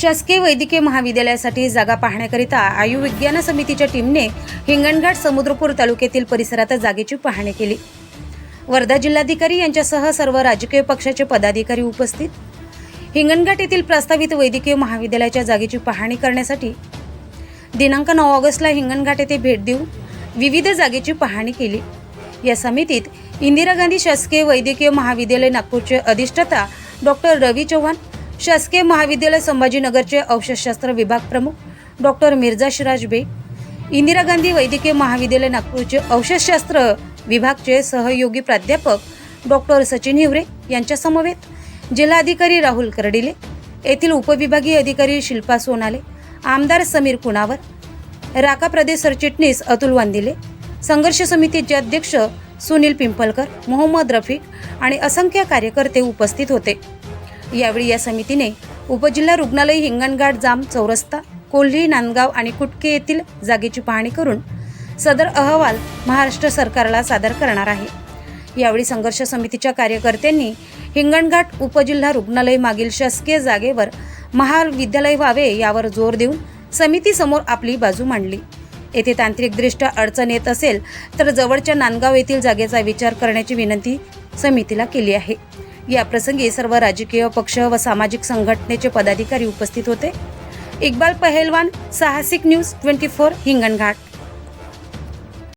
शासकीय वैद्यकीय महाविद्यालयासाठी जागा पाहण्याकरिता आयुर्विज्ञान समितीच्या टीमने हिंगणघाट समुद्रपूर तालुक्यातील परिसरात जागेची पाहणी केली. वर्धा जिल्हाधिकारी यांच्यासह सर्व राजकीय पक्षाचे पदाधिकारी उपस्थित. हिंगणघाट येथील प्रस्तावित वैद्यकीय महाविद्यालयाच्या जागेची पाहणी करण्यासाठी दिनांक नऊ ऑगस्टला हिंगणघाट येथे भेट देऊन विविध जागेची पाहणी केली. या समितीत इंदिरा गांधी शासकीय वैद्यकीय महाविद्यालय नागपूरचे अधिष्ठाता डॉक्टर रवी चव्हाण शासकीय महाविद्यालय संभाजीनगरचे औषधशास्त्र विभाग प्रमुख डॉक्टर मिर्झा शिराज बे इंदिरा गांधी वैद्यकीय महाविद्यालय नागपूरचे औषधशास्त्र विभागचे सहयोगी प्राध्यापक डॉक्टर सचिन हिवरे यांच्यासमवेत जिल्हाधिकारी राहुल कर्डिले येथील उपविभागीय अधिकारी शिल्पा सोनाले आमदार समीर कुणावर राका प्रदेश सरचिटणीस अतुल वांदिले संघर्ष समितीचे अध्यक्ष सुनील पिंपलकर मोहम्मद रफीक आणि असंख्य कार्यकर्ते उपस्थित होते. यावेळी या समितीने उपजिल्हा रुग्णालय हिंगणघाट जाम चौरस्ता कोल्ही नांदगाव आणि कुटके येथील जागेची पाहणी करून सदर अहवाल महाराष्ट्र सरकारला सादर करणार आहे. यावेळी संघर्ष समितीच्या कार्यकर्त्यांनी हिंगणघाट उपजिल्हा रुग्णालय मागील शासकीय जागेवर महाविद्यालय व्हावे यावर जोर देऊन समितीसमोर आपली बाजू मांडली. येथे तांत्रिकदृष्ट्या अडचण येत असेल तर जवळच्या नांदगाव येथील जागेचा विचार करण्याची विनंती समितीला केली आहे. या प्रसंगी सर्व राजकीय पक्ष व सामाजिक संघटनेचे पदाधिकारी उपस्थित होते. इक्बाल पहेलवान साहसिक न्यूज ट्वेंटी फोर हिंगणघाट.